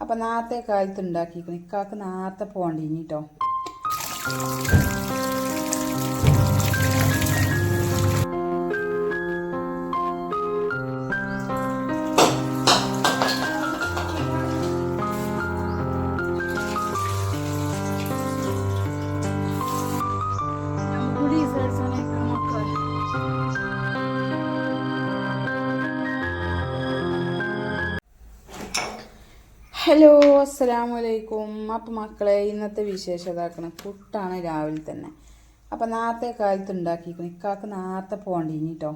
അപ്പം നാളത്തെ കാലത്ത് ഉണ്ടാക്കിക്കണം ഇക്കാക്ക് നാളത്തെ പോകണ്ടി കേട്ടോ ഹലോ അസ്സലാമു അലൈക്കും അപ്പം മക്കളെ ഇന്നത്തെ വിശേഷതാക്കണം പുട്ടാണ് രാവിലെ തന്നെ. അപ്പം നാളത്തെ കാലത്ത് ഉണ്ടാക്കിക്കണം. ഇക്കാക്ക് നേരത്തെ പോകണ്ടി കേട്ടോ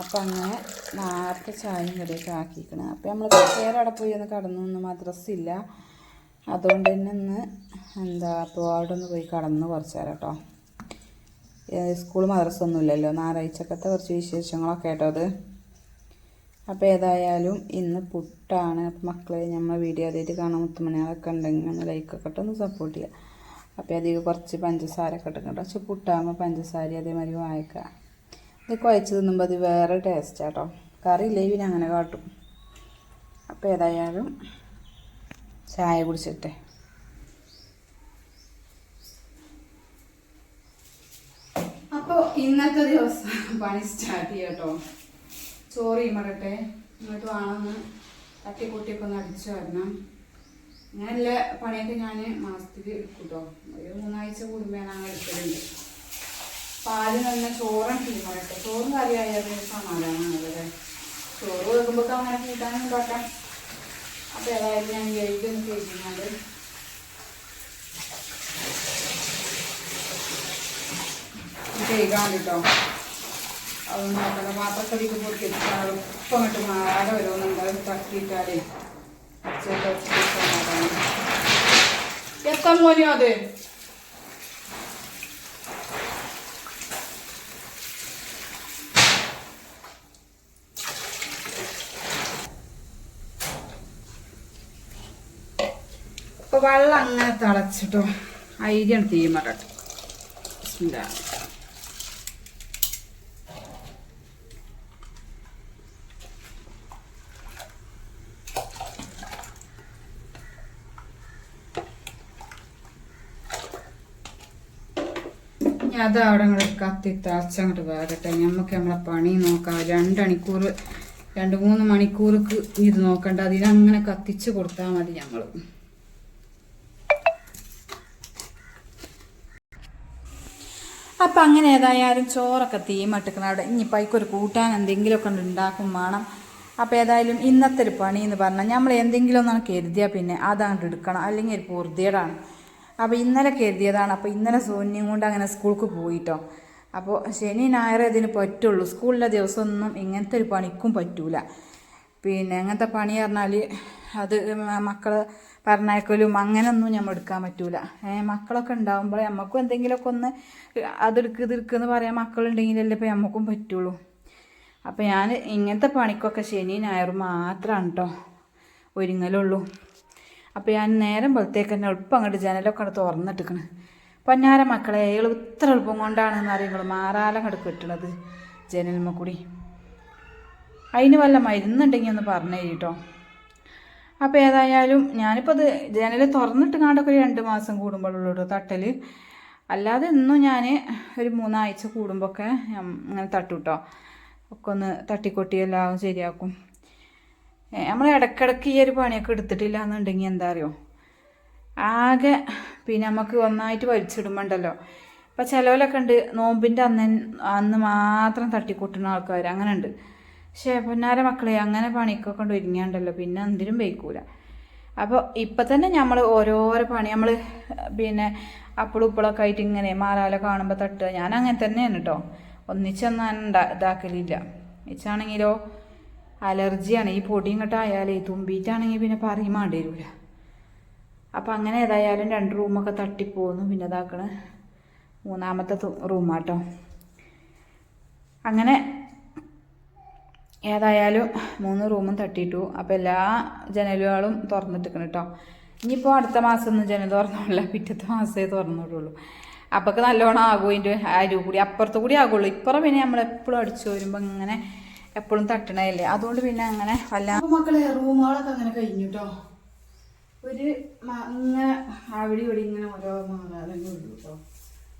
അപ്പം അങ്ങനെ നേരത്തെ ചായയും കടിയൊക്കെ ആക്കിക്കണം. അപ്പം നമ്മൾ കുറച്ചേരം അവിടെ പോയി ഒന്ന് കടന്നു. ഒന്ന് മദ്രസ ഇല്ല അതുകൊണ്ട് തന്നെ ഇന്ന് എന്താ അപ്പോൾ അവിടെ ഒന്ന് പോയി കടന്നു കുറച്ച് നേരം കേട്ടോ സ്കൂൾ മദ്രസ ഒന്നുമില്ലല്ലോ. ഞായറാഴ്ചക്കത്തെ കുറച്ച് വിശേഷങ്ങളൊക്കെ കേട്ടോ അത്? അപ്പോൾ ഏതായാലും ഇന്ന് പുട്ടാണ്. അപ്പം മക്കളെ നമ്മൾ വീഡിയോ ആദ്യമായിട്ട് കാണാൻ മുത്തുമണികളൊക്കെ ഉണ്ടെങ്കിൽ ഒന്ന് ലൈക്കൊക്കെ ഇട്ട് ഒന്ന് സപ്പോർട്ട് ചെയ്യുക അപ്പോൾ അധികം കുറച്ച് പഞ്ചസാര ഒക്കെ ഇട്ട് കേട്ടോ. പക്ഷെ പുട്ടാകുമ്പോൾ പഞ്ചസാര അതേമാതിരി വായിക്കുക ഇത് കുഴച്ച് തിന്നുമ്പോൾ അത് വേറെ ടേസ്റ്റ് കേട്ടോ. കറി ഇല്ലേ പിന്നെ അങ്ങനെ കാട്ടും. അപ്പോൾ ഏതായാലും ചായ കുടിച്ചിട്ടെ. അപ്പോൾ ഇന്നത്തെ ദിവസം പണി സ്റ്റാർട്ട് ചെയ്യാം ചോറ് ഇമറട്ടെ ഇങ്ങോട്ട് വേണമെന്ന് തട്ടിക്കൂട്ടിയൊക്കെ ഒന്ന് അടിച്ചു വരണം. അങ്ങനെയുള്ള പണിയൊക്കെ ഞാൻ മാസത്തിൽ എടുക്കൂട്ടോ. കേട്ടോ ഒരു മൂന്നാഴ്ച കൂടുമ്പോൾ ഞാൻ എടുക്കലുണ്ട്. പാൽ നല്ല ചോറും തീമറട്ടെ ചോറും കറിയായത് സമാധാനമാണല്ലേ ചോറ് വെക്കുമ്പോൾ അങ്ങനെ കൂട്ടാനും ഉണ്ടാക്കാം. അപ്പോൾ ഏതായാലും ഞാൻ കഴുകി ഒന്ന് കഴിക്കുന്നുണ്ട് കഴുകാൻ കേട്ടോ അത് നോക്കണം പാത്രക്കടിക്ക് വെച്ചാലും ഉപ്പ് അങ്ങോട്ട് മാറാതെ വരുമെന്നുണ്ട് തട്ടിയിട്ടാലേ എത്ര മോനിയോ അത്? ഇപ്പൊ വെള്ളം അങ്ങനെ തിളച്ചിട്ടോ. അരിയാണ് തീമടട്ടോ ബിസ്മില്ലാ ഇനി അത് അവിടെ അങ്ങോട്ട് കത്തി തളച്ചങ്ങോട്ട് നമുക്ക് നമ്മളെ പണി നോക്കാം. രണ്ടണിക്കൂർ രണ്ട് മൂന്ന് മണിക്കൂർക്ക് ഇത് നോക്കണ്ട. അതിനങ്ങനെ കത്തിച്ച് കൊടുത്താൽ മതി ഞങ്ങൾ അപ്പം അങ്ങനെ ഏതായാലും ചോറൊക്കെ തീമട്ടിക്കണം അവിടെ. ഇനിയിപ്പോൾ അതിക്കൊരു കൂട്ടാൻ എന്തെങ്കിലുമൊക്കെ ഉണ്ട് ഉണ്ടാക്കും വേണം. അപ്പോൾ ഏതായാലും ഇന്നത്തെ ഒരു പണി എന്ന് പറഞ്ഞാൽ നമ്മൾ എന്തെങ്കിലും ഒന്നാണ് കരുതിയാൽ പിന്നെ അതങ്ങോട്ട് എടുക്കണം. അല്ലെങ്കിൽ ഒരു പൂർത്തിയേടാണ് അപ്പോൾ ഇന്നലെ കരുതിയതാണ്. അപ്പോൾ ഇന്നലെ സോന്യം കൊണ്ട് അങ്ങനെ സ്കൂൾക്ക് പോയിട്ടോ. അപ്പോൾ ശനി ഞായർ ഇതിന് പറ്റുള്ളൂ. സ്കൂളിലെ ദിവസമൊന്നും ഇങ്ങനത്തെ ഒരു പണിക്കും പറ്റൂല. പിന്നെ അങ്ങനത്തെ പണി പറഞ്ഞാൽ അത് മക്കൾ പറഞ്ഞേക്കലും അങ്ങനെയൊന്നും നമ്മൾ എടുക്കാൻ പറ്റൂല. മക്കളൊക്കെ ഉണ്ടാകുമ്പോൾ നമുക്കും എന്തെങ്കിലുമൊക്കെ ഒന്ന് അതെടുക്ക് ഇതെടുക്കെന്ന് പറയാൻ മക്കളുണ്ടെങ്കിലല്ലേ ഇപ്പോൾ നമുക്കും പറ്റുള്ളൂ. അപ്പോൾ ഞാൻ ഇങ്ങനത്തെ പണിക്കൊക്കെ ശനി ഞായർ മാത്രമാണ് കേട്ടോ ഒരുങ്ങലുള്ളൂ. അപ്പോൾ ഞാൻ നേരം പോലത്തേക്ക് തന്നെ എളുപ്പം അങ്ങോട്ട് ജനലൊക്കെ അങ്ങോട്ട് തുറന്നിട്ടിക്കണ് പൊന്നാര മക്കളെ അയാൾ ഇത്ര എളുപ്പം കൊണ്ടാണെന്ന് അറിയുമ്പോൾ മാറാലം അങ്ങോട്ട് കിട്ടണത് ജനലമ്മ കൂടി അതിന് വല്ല മരുന്നുണ്ടെങ്കിൽ ഒന്ന് പറഞ്ഞു കേട്ടോ അപ്പോൾ ഏതായാലും ഞാനിപ്പോൾ അത് ജനൽ തുറന്നിട്ട് കാണ്ടൊക്കെ ഒരു രണ്ട് മാസം കൂടുമ്പോഴുള്ളൂ തട്ടൽ അല്ലാതെ ഇന്നും ഞാൻ ഒരു മൂന്നാഴ്ച കൂടുമ്പോഴൊക്കെ ഇങ്ങനെ തട്ടു കേട്ടോ ഒക്കെ ഒന്ന് തട്ടിക്കൊട്ടി എല്ലാം ശരിയാക്കും. നമ്മൾ ഇടയ്ക്കിടയ്ക്ക് ഈ ഒരു പണിയൊക്കെ എടുത്തിട്ടില്ല എന്നുണ്ടെങ്കിൽ എന്താ അറിയോ ആകെ പിന്നെ നമുക്ക് ഒന്നായിട്ട് വലിച്ചിടുമ്പോണ്ടല്ലോ. ഇപ്പം ചിലവിലൊക്കെ ഉണ്ട് നോമ്പിന്റെ അന്ന് അന്ന് മാത്രം തട്ടിക്കൂട്ടുന്ന ആൾക്കാർ അങ്ങനെ ഉണ്ട് പക്ഷേ പൊന്നാര മക്കളെ അങ്ങനെ പണിക്കൊക്കെ കൊണ്ട് ഒരുങ്ങിയാണ്ടല്ലോ പിന്നെ എന്തിനും വയ്ക്കൂല അപ്പോൾ ഇപ്പം തന്നെ നമ്മൾ ഓരോരോ പണി നമ്മൾ പിന്നെ അപ്പളും ഇപ്പളൊക്കെ ആയിട്ട് ഇങ്ങനെ മാറാല കാണുമ്പോൾ തട്ടുക. ഞാൻ അങ്ങനെ തന്നെയാണ് കേട്ടോ ഒന്നിച്ചൊന്നും ഇതാക്കലില്ല. വെച്ചാണെങ്കിലോ അലർജിയാണ്. ഈ പൊടി ഇങ്ങോട്ട് ആയാലേ തുമ്പിയിട്ടാണെങ്കിൽ പിന്നെ പറയും മാണ്ടിരൂല അപ്പം അങ്ങനെ ഏതായാലും രണ്ട് റൂമൊക്കെ തട്ടിപ്പോന്നു. പിന്നെ ഇതാക്കണ മൂന്നാമത്തെ റൂമാട്ടോ. അങ്ങനെ ഏതായാലും മൂന്ന് റൂമും തട്ടിയിട്ടു. അപ്പോൾ എല്ലാ ജനലുകളും തുറന്നിട്ടിരിക്കണം കേട്ടോ ഇനിയിപ്പോൾ അടുത്ത മാസം ഒന്നും ജനൽ തുറന്നില്ല പിറ്റത്തെ മാസമേ തുറന്നിട്ടുള്ളൂ അപ്പൊക്കെ നല്ലോണം ആകും അതിന്റെ അരി കൂടി. അപ്പുറത്ത് കൂടി ആകുള്ളൂ. ഇപ്പുറം പിന്നെ നമ്മൾ എപ്പോഴും അടിച്ചു വരുമ്പോൾ ഇങ്ങനെ എപ്പോഴും തട്ടണതല്ലേ? അതുകൊണ്ട് പിന്നെ അങ്ങനെ വല്ല മക്കളെ റൂമുകളൊക്കെ അങ്ങനെ കഴിഞ്ഞു കേട്ടോ ഒരു ഇങ്ങനെ അവിടെ ഇവിടെ ഇങ്ങനെ ഓരോ മാറാതെ കേട്ടോ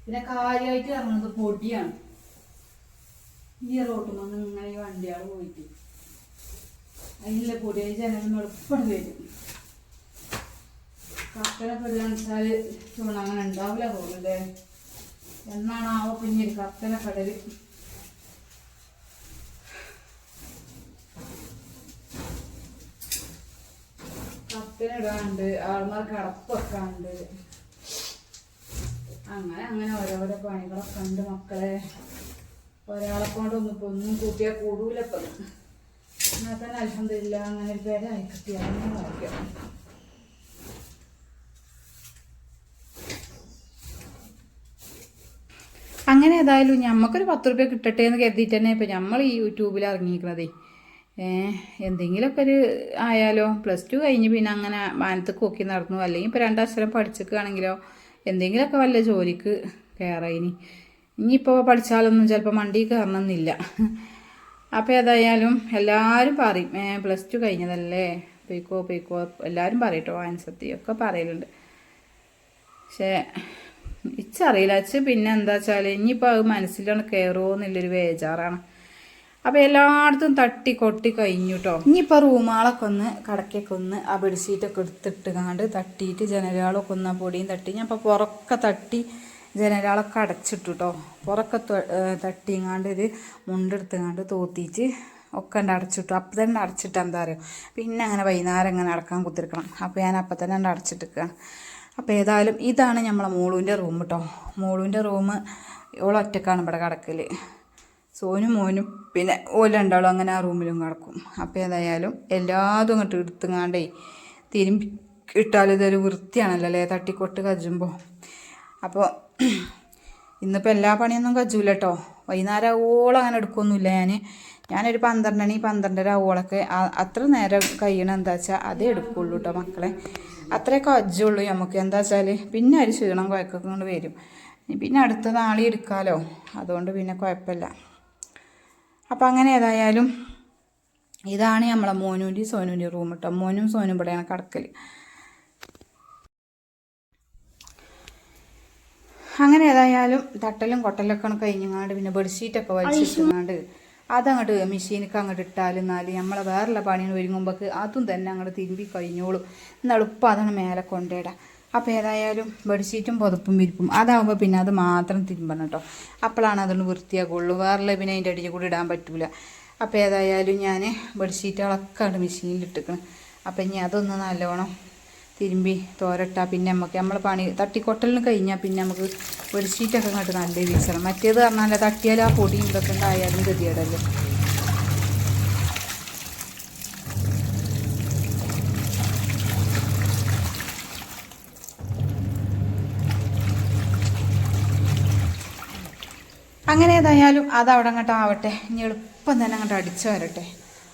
പിന്നെ കാര്യമായിട്ട് ഇറങ്ങുന്നത് പൊടിയാണ്. ഈ റോട്ടുമ്പോൾ ഇങ്ങനെ ഈ വണ്ടിയാൾ പോയിട്ട്. അതിലെ പൊടിയ ജനം എളുപ്പം വരും. കർക്കടൊക്കെ ഇടുകയാണെന്ന് വെച്ചാൽ ചൂണ അങ്ങനെ ഉണ്ടാവില്ല തോന്നുന്നല്ലേ എന്നാണാവോ പിന്നെ ഒരു കർക്കല ഇടാണ്ട് ആൾമാർ കടപ്പ് വെക്കാണ്ട് അങ്ങനെ അങ്ങനെ ഓരോരോ പണികളൊക്കെ ഉണ്ട് മക്കളെ. ഒരാളെ കൊണ്ടൊന്നും ഇപ്പൊ ഒന്നും കൂട്ടിയാൽ കൂടൂല ഇപ്പം. എന്നാൽ തന്നെ അലഹമില്ല അങ്ങനെ ഒരു കിട്ടിയാൽ നോക്കിയാൽ അങ്ങനെ ഏതായാലും ഞമ്മക്കൊരു പത്ത് റുപ്യ കിട്ടട്ടെ എന്ന് കരുതിയിട്ട് തന്നെ ഇപ്പം നമ്മൾ ഈ യൂട്യൂബിൽ ഇറങ്ങിയിരിക്കണതേ. ഏഹ് എന്തെങ്കിലുമൊക്കെ ഒരു ആയാലോ. പ്ലസ് ടു കഴിഞ്ഞ് പിന്നെ അങ്ങനെ മാനത്ത് നോക്കി നടന്നു. അല്ലെങ്കിൽ ഇപ്പോൾ രണ്ടക്ഷരം പഠിച്ചിരിക്കുകയാണെങ്കിലോ എന്തെങ്കിലുമൊക്കെ വല്ല ജോലിക്ക് ഇനി ഇനിയിപ്പോൾ പഠിച്ചാലൊന്നും ചിലപ്പോൾ മണ്ടി കയറണമെന്നില്ല അപ്പോൾ ഏതായാലും എല്ലാവരും പറയും പ്ലസ് ടു കഴിഞ്ഞതല്ലേ? പൊയ്ക്കോ പൊയ്ക്കോ. എല്ലാവരും പറയട്ടോ ആൻസത്തി ഒക്കെ പറയലുണ്ട്. പക്ഷേ ഇച്ചറിയില്ല. അച്ഛ പിന്നെ എന്താ വെച്ചാൽ ഇനിയിപ്പോൾ അത് മനസ്സിലാണ് കയറുമോ എന്നുള്ളൊരു ബേജാറാണ്. അപ്പോൾ എല്ലായിടത്തും തട്ടി കൊട്ടി കഴിഞ്ഞു കേട്ടോ ഇനിയിപ്പോൾ റൂമാളൊക്കെ ഒന്ന് കടക്കൊക്കെ ഒന്ന് ആ ബെഡ്ഷീറ്റൊക്കെ എടുത്തിട്ട് കണ്ട് തട്ടിയിട്ട് ജനലുകളൊക്കെ ഒന്ന് പൊടിയും തട്ടി. ഞാൻ ഇപ്പോൾ പുറക്കെ തട്ടി ജനലുകളൊക്കെ അടച്ചിട്ടു കേട്ടോ പുറക്കെ തട്ടിങ്ങാണ്ട് ഒരു മുണ്ടെടുത്തുങ്ങാണ്ട് തോത്തിയിട്ട് ഒക്കെ ഉണ്ട് അടച്ചിട്ടു. അപ്പം തന്നെ അടച്ചിട്ട് എന്താ പറയുക പിന്നെ അങ്ങനെ വൈകുന്നേരം അങ്ങനെ അടക്കാൻ കുത്തിരിക്കണം. അപ്പോൾ ഞാൻ അപ്പം തന്നെ ഉണ്ട് അടച്ചിട്ടിരിക്കുകയാണ് അപ്പോൾ ഏതായാലും ഇതാണ് നമ്മളെ മോളുവിന്റെ റൂം കേട്ടോ മോളുവിന്റെ റൂം ഇവളൊറ്റക്കാണ് ഇവിടെ കിടക്കൽ സോനും മോനും പിന്നെ ഓല ഉണ്ടാവും അങ്ങനെ ആ റൂമിലും കിടക്കും. അപ്പോൾ ഏതായാലും എല്ലാതും അങ്ങോട്ട് എടുത്തുങ്ങാണ്ടേ തിരുമ്പി ഇട്ടാൽ ഇതൊരു വൃത്തിയാണല്ലോ അല്ലേ? തട്ടിക്കൊട്ട് കജുമ്പോൾ അപ്പോൾ ഇന്നിപ്പോൾ എല്ലാ പണിയൊന്നും കജൂല കേട്ടോ വൈകുന്നേരം ആവോളം അങ്ങനെ എടുക്കൊന്നുമില്ല ഞാൻ ഞാനൊരു പന്ത്രണ്ട് മണി പന്ത്രണ്ടര ആവോളൊക്കെ അത്ര നേരം കഴിയണം എന്താ വെച്ചാൽ അതേ എടുക്കുള്ളൂ കേട്ടോ മക്കളെ. അത്രയൊക്കെ അജ്ജുള്ളൂ നമുക്ക് എന്താ വെച്ചാൽ പിന്നെ ഒരു ക്ഷീണം കുഴക്കൊക്കെ കൊണ്ട് വരും. പിന്നെ അടുത്ത നാളെ എടുക്കാമല്ലോ അതുകൊണ്ട് പിന്നെ കുഴപ്പമില്ല അപ്പം അങ്ങനെ ഏതായാലും ഇതാണ് നമ്മളെ മോനൂന്റെ സോനൂന്റെ റൂം കേട്ടോ മോനും സോനും ഇവിടെയാണ് കിടക്കൽ അങ്ങനെ ഏതായാലും തട്ടലും കൊട്ടലൊക്കെ കഴിഞ്ഞങ്ങാണ്ട് പിന്നെ ബെഡ്ഷീറ്റൊക്കെ വലിച്ചിട്ടുങ്ങാണ്ട് അതങ്ങോട്ട് മെഷീനൊക്കെ അങ്ങോട്ട് ഇട്ടാൽ എന്നാൽ നമ്മളെ വേറെയുള്ള പണിയിൽ ഒരുങ്ങുമ്പോൾ അതും തന്നെ അങ്ങോട്ട് തിരുമ്പി കഴിഞ്ഞോളും. എന്നാൽ എളുപ്പം അതാണ് മേലെ കൊണ്ടിടാം. അപ്പോൾ ഏതായാലും ബെഡ്ഷീറ്റും പുതപ്പും വിരിപ്പും അതാകുമ്പോൾ പിന്നെ അത് മാത്രം തിരുമ്പണം കേട്ടോ അപ്പോഴാണ് അതൊന്ന് വൃത്തിയാക്കുള്ളൂ. വേറെ പിന്നെ അതിന്റെ അടിയിൽ കൂടി ഇടാൻ പറ്റില്ല അപ്പോൾ ഏതായാലും ഞാൻ ബെഡ്ഷീറ്റുകളൊക്കെ മെഷീനിൽ ഇട്ടിക്കണം. അപ്പോൾ ഇനി അതൊന്ന് നല്ലോണം തിരുമ്പി തോരട്ടാൽ പിന്നെ നമുക്ക് നമ്മൾ പണി തട്ടിക്കൊട്ടലിന് കഴിഞ്ഞാൽ പിന്നെ നമുക്ക് ബെഡ്ഷീറ്റൊക്കെ കണ്ടിട്ട് നല്ല വീശണം മറ്റേത് പറഞ്ഞാൽ തട്ടിയാൽ ആ പൊടിയും ഇതൊക്കെ ഉണ്ടായാലും ഗതികേടല്ലേ. അങ്ങനെ ഏതായാലും അത് അവിടെ അങ്ങോട്ട് ആവട്ടെ. ഇനി എളുപ്പം തന്നെ അങ്ങോട്ട് അടിച്ചു വരട്ടെ.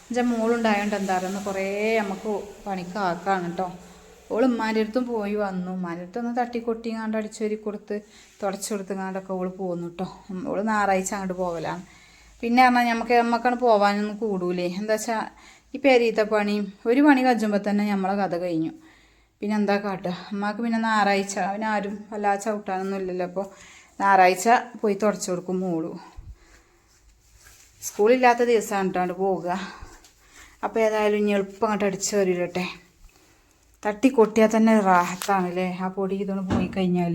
എന്റെ മോളുണ്ടായതുകൊണ്ട് എന്താ പറയുക കുറേ നമുക്ക് പണിക്കാക്കാണ് കേട്ടോ ഓൾ ഉമ്മാന്റെ അടുത്തും പോയി വന്നു. ഉമ്മാന്റെ അടുത്തൊന്ന് തട്ടിക്കൊട്ടിങ്ങാണ്ട് അടിച്ചൊരി കൊടുത്ത് തുടച്ചു കൊടുത്തുങ്ങാണ്ടൊക്കെ ഓൾ പോന്നു കേട്ടോ ഓൾ ഞായറാഴ്ച അങ്ങോട്ട് പോകലാണ് പിന്നെ പറഞ്ഞാൽ നമുക്ക് നമുക്കാണ് പോകാനൊന്നും കൂടൂലേ. എന്താ വെച്ചാൽ ഈ പെരീത്ത പണിയും ഒരു പണി കജുമ്പോൾ തന്നെ നമ്മളെ കഥ കഴിഞ്ഞു. പിന്നെ എന്താ കാട്ടുക അമ്മയ്ക്ക് പിന്നെ ഞായറാഴ്ച അവനാരും ആരും വല്ലാതെ ചവിട്ടാനൊന്നും ഇല്ലല്ലോ അപ്പോൾ ഞായറാഴ്ച പോയി തുടച്ചു കൊടുക്കും മോളു. സ്കൂളില്ലാത്ത ദിവസമാണ് കേട്ടോ പോവുക. അപ്പോൾ ഏതായാലും ഇനി എളുപ്പം അങ്ങോട്ട് അടിച്ചു വരില്ലട്ടെ തട്ടി കൊട്ടിയാൽ തന്നെ റാഹത്താണല്ലേ? ആ പൊടി ഇതൊന്ന് പോയി കഴിഞ്ഞാൽ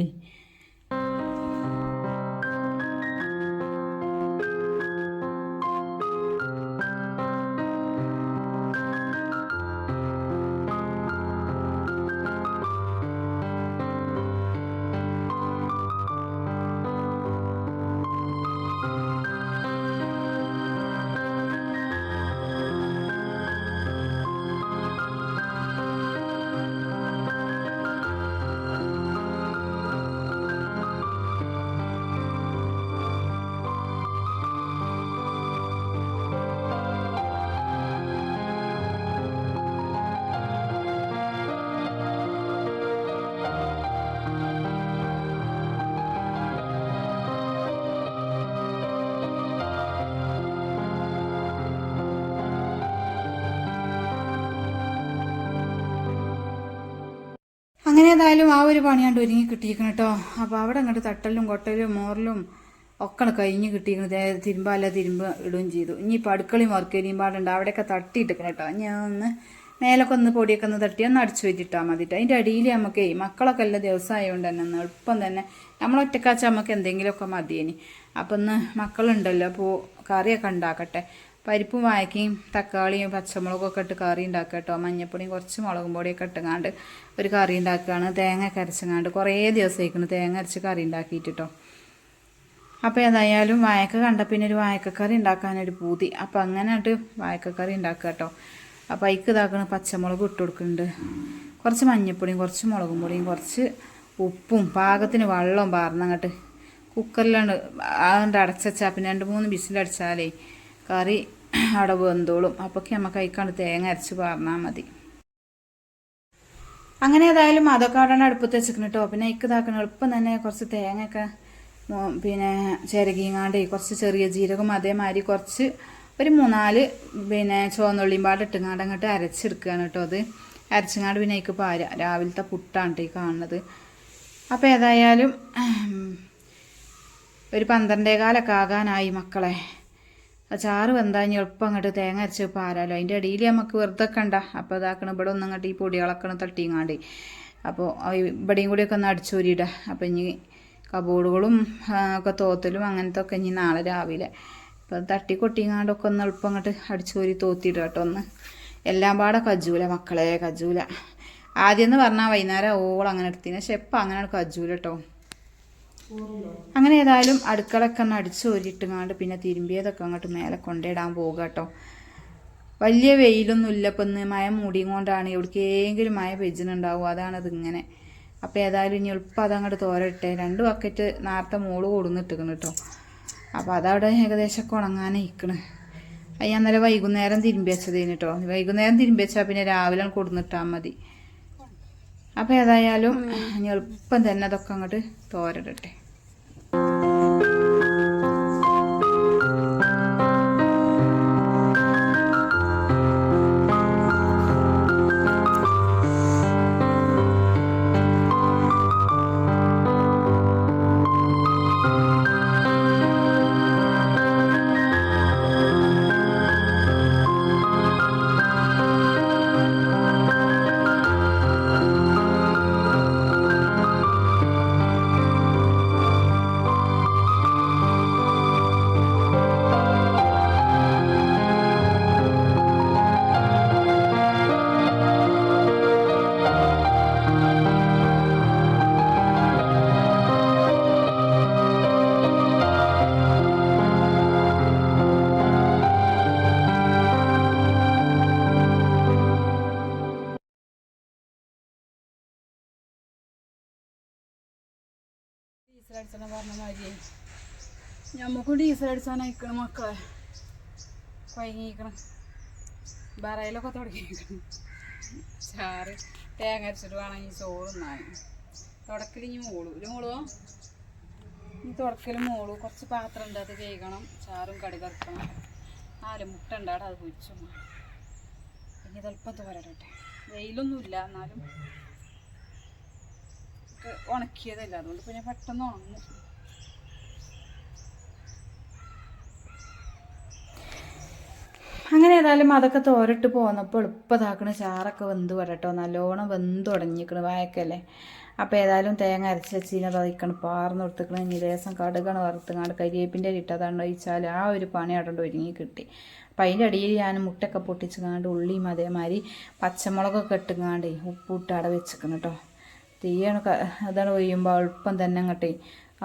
ആ ഒരു പണിയാണ്ട് ഒരുങ്ങി കിട്ടിയിരിക്കണം കേട്ടോ അപ്പോൾ അവിടെ അങ്ങോട്ട് തട്ടലും കൊട്ടലും മോറലും ഒക്കെ കഴിഞ്ഞ് കിട്ടിയിരിക്കുന്നത് തിരുമ്പല്ല തിരുമ്പ് ഇടുകയും ചെയ്തു. ഇനി ഇപ്പോൾ അടുക്കളയും വർക്കരിയും പാടുണ്ട്. അവിടെയൊക്കെ തട്ടിയിട്ടിരിക്കണം കേട്ടോ ഞാൻ ഒന്ന് മേലൊക്കെ ഒന്ന് പൊടിയൊക്കെ ഒന്ന് തട്ടി ഒന്ന് അടിച്ചു വെച്ചിട്ടാൽ മതിട്ടോ അതിന്റെ അടിയിൽ നമുക്ക് മക്കളൊക്കെ എല്ലാ ദിവസം ആയതുകൊണ്ട് തന്നെ ഒന്ന് എളുപ്പം തന്നെ നമ്മളൊറ്റക്കാച്ച നമുക്ക് എന്തെങ്കിലുമൊക്കെ മതിയേനി. അപ്പം ഒന്ന് മക്കളുണ്ടല്ലോ അപ്പോൾ കറിയൊക്കെ ഉണ്ടാക്കട്ടെ. പരിപ്പും വായക്കയും തക്കാളിയും പച്ചമുളകൊക്കെ ഇട്ട് കറി ഉണ്ടാക്കുക കേട്ടോ. മഞ്ഞപ്പൊടിയും കുറച്ച് മുളകും പൊടിയൊക്കെ ഇട്ടുങ്ങാണ്ട് ഒരു കറി ഉണ്ടാക്കുകയാണ്. തേങ്ങ ഒക്കെ അരച്ചങ്ങാണ്ട് കുറേ ദിവസമായിക്കണം തേങ്ങ അരച്ച് കറി ഉണ്ടാക്കിയിട്ട് കേട്ടോ അപ്പോൾ ഏതായാലും വായക്ക കണ്ട പിന്നെ ഒരു വായക്കക്കറി ഉണ്ടാക്കാനൊരു പൂതി. അപ്പോൾ അങ്ങനെ ആയിട്ട് വായക്കക്കറി ഉണ്ടാക്കുക കേട്ടോ. അപ്പോൾ അതിക്ക് ഇതാക്കണ പച്ചമുളക് ഇട്ട് കൊടുക്കുന്നുണ്ട്. കുറച്ച് മഞ്ഞപ്പൊടിയും കുറച്ച് മുളകും പൊടിയും കുറച്ച് ഉപ്പും പാകത്തിന് വെള്ളവും പാർന്നങ്ങട്ട് കുക്കറിലാണ് അതുകൊണ്ട് അടച്ചാൽ പിന്നെ രണ്ട് മൂന്ന് വിസിലടിച്ചാലേ കറി അവിടെ വെന്തോളും. അപ്പൊക്കെ നമുക്ക് അതിക്കാണ്ട് തേങ്ങ അരച്ച് പാർന്നാൽ മതി. അങ്ങനെ ഏതായാലും അതൊക്കെ അവിടെ അടുപ്പത്ത് വെച്ചിരിക്കണം കേട്ടോ പിന്നെ ഇക്ക് എളുപ്പം തന്നെ കുറച്ച് തേങ്ങയൊക്കെ പിന്നെ ചിരകിങ്ങാണ്ട് കുറച്ച് ചെറിയ ജീരകം അതേമാതിരി കുറച്ച് ഒരു മൂന്നാൽ പിന്നെ ചുവന്നുള്ളിയും പാട് ഇട്ടുങ്ങാണ്ട് അങ്ങോട്ട് അരച്ചെടുക്കുകയാണ് കേട്ടോ അത്. അരച്ചങ്ങാണ്ട് പിന്നെ എനിക്ക് പാര രാവിലത്തെ പുട്ടാണ് ഈ കാണുന്നത്. അപ്പോൾ ഏതായാലും ഒരു പന്ത്രണ്ടേ കാലൊക്കെ ആകാനായി മക്കളെ. ചാറ് വെന്താഞ്ഞ് എളുപ്പം അങ്ങോട്ട് തേങ്ങ അരച്ച് പാരാലോ. അതിന്റെ ഇടയിൽ നമുക്ക് വെറുതെ കണ്ട അപ്പോൾ ഇതാക്കണം ഇവിടെ ഒന്നും അങ്ങോട്ട് ഈ പൊടികളൊക്കെ തട്ടിങ്ങാണ്ട്. അപ്പോൾ ഇവിടെയും കൂടിയൊക്കെ ഒന്ന് അടിച്ചൂരിയിടുക അപ്പോൾ ഇനി കബോർഡുകളും ഒക്കെ തോത്തലും അങ്ങനത്തെ ഒക്കെ ഇനി നാളെ രാവിലെ. അപ്പോൾ തട്ടി കൊട്ടിങ്ങാണ്ടൊക്കെ ഒന്ന് എളുപ്പം അങ്ങോട്ട് അടിച്ചൂരി തോത്തിയിടുക കേട്ടോ ഒന്ന്. എല്ലാം പാടെ കജൂല മക്കളെ കജൂല. ആദ്യം എന്ന് പറഞ്ഞാൽ വൈകുന്നേരം ഓളം അങ്ങനെ എടുത്തിന്. പക്ഷെ എപ്പോൾ അങ്ങനെ കജൂല കേട്ടോ. അങ്ങനെ ഏതായാലും അടുക്കളൊക്കെ ഒന്ന് അടിച്ചു ഒരിട്ടുങ്ങാണ്ട് പിന്നെ തിരുമ്പിയതൊക്കെ അങ്ങോട്ട് മേലെ കൊണ്ടിടാൻ പോകുക കേട്ടോ. വലിയ വെയിലൊന്നും ഇല്ല. ഇപ്പം ഇന്ന് മഴ മൂടിയും കൊണ്ടാണ് എവിടേക്കെങ്കിലും മഴ പെജ്ജിനുണ്ടാവും അതാണത് ഇങ്ങനെ അപ്പോൾ ഏതായാലും ഇനി എളുപ്പം അതങ്ങോട്ട് തോരട്ടെ. രണ്ട് ബക്കറ്റ് നേരത്തെ മോൾ കൊടുന്നിട്ടിക്കണം കേട്ടോ. അപ്പോൾ അതവിടെ ഏകദേശമൊക്കെ ഉണങ്ങാനേ ഇരിക്കണ്. അത് ഞാൻ വൈകുന്നേരം തിരുമ്പി കേട്ടോ. വൈകുന്നേരം തിരുമ്പി വെച്ചാൽ പിന്നെ രാവിലെ കൊടുന്നിട്ടാൽ മതി. അപ്പോൾ ഏതായാലും എളുപ്പം തന്നെ അതൊക്കെ അങ്ങോട്ട് തോരടട്ടെ. ഞമ്മക്കും ഡീസൽ അടിച്ചാനയക്കണം മക്കളെ. കൊയങ്ങിക്കണം ബറയിലൊക്കെ തുടങ്ങിയിരിക്കണം. ചാറ് തേങ്ങ അരച്ചിട്ട് വേണം ഈ ചോറ് തിന്നാൻ. തുടക്കൽ ഇനി മോളു. ഒരു മോളോ ഈ തുടക്കൽ മോളു. കുറച്ച് പാത്രം ഉണ്ട് അത് കേൾക്കണം ചാറും കടി കറക്കണം നാല് മുട്ട ഉണ്ടാടെ അത് പൊരിച്ചു ഇനി ഇതെളുപ്പം തോരട്ടെ വെയിലൊന്നുമില്ല എന്നാലും. ഉണക്കിയതല്ല അതുകൊണ്ട് പിന്നെ പെട്ടെന്ന് ഉണങ്ങും. അങ്ങനെ ഏതായാലും അതൊക്കെ തോരട്ട് പോന്നപ്പോൾ എളുപ്പതാക്കണ ചാറൊക്കെ വെന്ത് വരട്ടോ. നല്ലോണം വെന്ത് തുടങ്ങിക്കണ് വായക്കല്ലേ. അപ്പോൾ ഏതായാലും തേങ്ങ അരച്ച് വെച്ചിനെ തയ്ക്കണം പാർന്ന് കൊടുത്തിക്കണം. ഇനി ലേസം കടുകണ് വറുത്തുങ്ങാണ്ട് കരിയേപ്പിന്റെ ഇട്ടതാണ്ട് ഒഴിച്ചാൽ ആ ഒരു പണി അവിടെ ഒരുങ്ങി കിട്ടി. അപ്പം അതിന്റെ അടിയിൽ ഞാൻ മുട്ടൊക്കെ പൊട്ടിച്ചുങ്ങാണ്ട് ഉള്ളിയും അതേമാതിരി പച്ചമുളകൊക്കെ ഇട്ടുങ്ങാണ്ട് ഉപ്പിട്ട് അട വെച്ചിക്കണം കേട്ടോ തീയാണ് അതാണ് ഒഴിയുമ്പോൾ എളുപ്പം തന്നെ അങ്ങോട്ടേ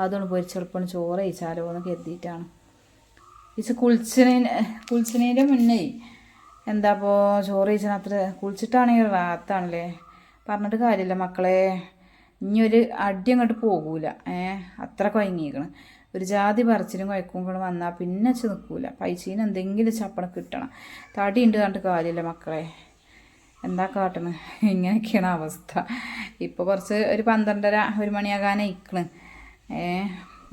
അതുകൊണ്ട് പൊരിച്ചെളുപ്പം ചോറ് കഴിച്ചാലോ എന്ന് കരുതിയിട്ടാണ്. ഇത് കുളിച്ചതിന് കുളിച്ചതിന്റെ മുന്നേ എന്താ അപ്പോൾ ചോറ് ഈച്ചന അത്ര കുളിച്ചിട്ടാണെങ്കിൽ റാത്താണല്ലേ? പറഞ്ഞിട്ട് കാര്യമില്ല മക്കളെ. ഇനി ഒരു അടി അങ്ങോട്ട് പോകൂല. ഏ അത്ര കുഴങ്ങിയിരിക്കണം ഒരു ജാതി പറിച്ചിലും കുഴക്കും കൂടെ വന്നാൽ പിന്നെ വെച്ച് നിൽക്കൂല പൈസീന് എന്തെങ്കിലും ചപ്പണം കിട്ടണം. തടി ഉണ്ട് കണ്ടിട്ട് കാര്യമില്ല മക്കളെ. എന്താ കാട്ടണ്? ഇങ്ങനെയൊക്കെയാണ് അവസ്ഥ. ഇപ്പോൾ കുറച്ച് ഒരു പന്ത്രണ്ടര ഒരു മണിയാകാനേ ഇക്കണ് ഏ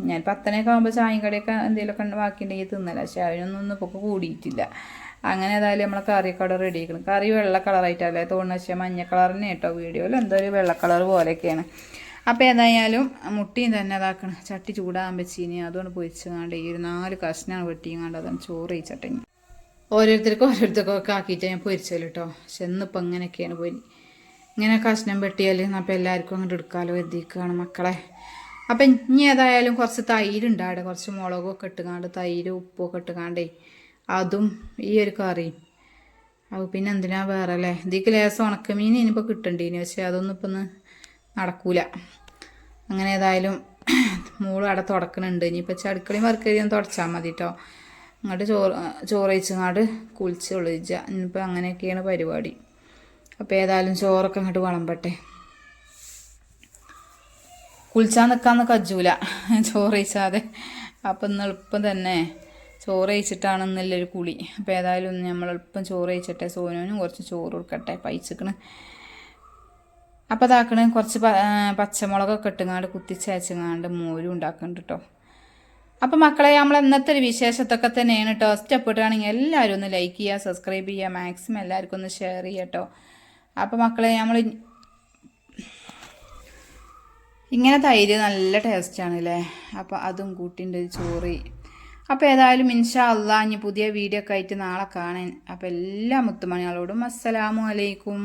ഞാൻ പത്തനൊക്കെ ആകുമ്പോൾ ചായയും കടയൊക്കെ എന്തെങ്കിലുമൊക്കെ ബാക്കിയുണ്ടെങ്കിൽ തിന്നല. പക്ഷെ അതിനൊന്നും ഒന്നും ഇപ്പോൾ കൂടിയിട്ടില്ല. അങ്ങനെ ഏതായാലും നമ്മളെ കറിയൊക്കെ അവിടെ റെഡി ആക്കണം. കറി വെള്ള കളറായിട്ടല്ലേ തോന്നുന്ന പക്ഷേ മഞ്ഞ കളറിന് കേട്ടോ വീഡിയോയിൽ എന്തോ ഒരു വെള്ള കളർ പോലെയൊക്കെയാണ്. അപ്പോൾ ഏതായാലും മുട്ടിയും തന്നെ അതാക്കണം ചട്ടി ചൂടാകാൻ വെച്ചിനി. അതുകൊണ്ട് പൊരിച്ചങ്ങാണ്ട് ഈ ഒരു നാല് കഷ്ണമാണ് വെട്ടിയങ്ങാണ്ട് അതാണ് ചോറ് ഈ ചട്ടഞ്ഞ് ഓരോരുത്തർക്കും ഓരോരുത്തർക്കും ഒക്കെ ആക്കിയിട്ട് ഞാൻ പൊരിച്ചല്ലോ കേട്ടോ പക്ഷെ ഇന്നിപ്പോൾ ഇങ്ങനെയൊക്കെയാണ് പോയി. ഇങ്ങനെ കഷ്ണം വെട്ടിയാൽ അപ്പോൾ എല്ലാവർക്കും അങ്ങോട്ട് എടുക്കാമല്ലോ എത്തിക്കുകയാണ് മക്കളെ. അപ്പം ഇനി ഏതായാലും കുറച്ച് തൈര് ഉണ്ടാവിടെ കുറച്ച് മുളകൊക്കെ ഇട്ടുകാണ്ട് തൈര് ഉപ്പൊക്കെ ഇട്ടുകാണ്ടേ അതും ഈ ഒരു കറിയും അത് പിന്നെ എന്തിനാ വേറെ അല്ലേ ഇതിക്ക് ലേസം ഉണക്കമീൻ ഇനിയിപ്പോൾ കിട്ടണ്ടീനി. പക്ഷേ അതൊന്നും ഇപ്പം ഒന്ന് നടക്കൂല. അങ്ങനെ ഏതായാലും മോൾ അവിടെ തുടക്കണുണ്ട്. ഇനിയിപ്പോൾ ചടുക്കളയും വർക്കരിയും തുടച്ചാൽ മതി കേട്ടോ അങ്ങോട്ട് ചോറ് ചോറ് വെച്ചങ്ങാണ്ട് കുളിച്ച് ഒളിച്ച ഇനിയിപ്പോൾ അങ്ങനെയൊക്കെയാണ് പരിപാടി. അപ്പോൾ ഏതായാലും ചോറൊക്കെ അങ്ങോട്ട് വിളമ്പട്ടെ. കുളിച്ചാൽ നിൽക്കാന്ന് കജ്ജൂല. കഴിച്ചാതെ. അപ്പം ഇന്ന് എളുപ്പം തന്നെ. ചോറ് കഴിച്ചിട്ടാണ് ഇന്നല്ലൊരു കുളി. അപ്പോൾ ഏതായാലും നമ്മൾ എളുപ്പം ചോറ് കഴിച്ചിട്ടെ. സോനുവിനും കുറച്ച് ചോറ് കൊടുക്കട്ടെ. പൈച്ചിക്കണ്. അപ്പോൾ അതാക്കണ് കുറച്ച് പച്ചമുളകൊക്കെ ഇട്ടുങ്ങാണ്ട് കുത്തിച്ചയച്ചങ്ങാണ്ട് മോരും ഉണ്ടാക്കുന്നുണ്ട് കേട്ടോ അപ്പോൾ മക്കളെ നമ്മൾ ഇന്നത്തെ ഒരു വിശേഷത്തൊക്കെ തന്നെയാണ് കേട്ടോ ഇഷ്ടപ്പെടുകയാണെങ്കിൽ എല്ലാവരും ഒന്ന് ലൈക്ക് ചെയ്യുക സബ്സ്ക്രൈബ് ചെയ്യുക മാക്സിമം എല്ലാവർക്കും ഒന്ന് ഷെയർ ചെയ്യാം കേട്ടോ അപ്പോൾ മക്കളെ നമ്മൾ ഇങ്ങനെ തൈര് നല്ല ടേസ്റ്റാണ് അല്ലേ അപ്പോൾ അതും കൂട്ടിന്റെ ഒരു ചോറ്. അപ്പോൾ ഏതായാലും ഇൻഷാ അള്ളാ ഇനി പുതിയ വീഡിയോ ഒക്കെ ആയിട്ട് നാളെ കാണാൻ. അപ്പോൾ എല്ലാ മുത്തുമണികളോടും അസ്സലാമു അലൈക്കും.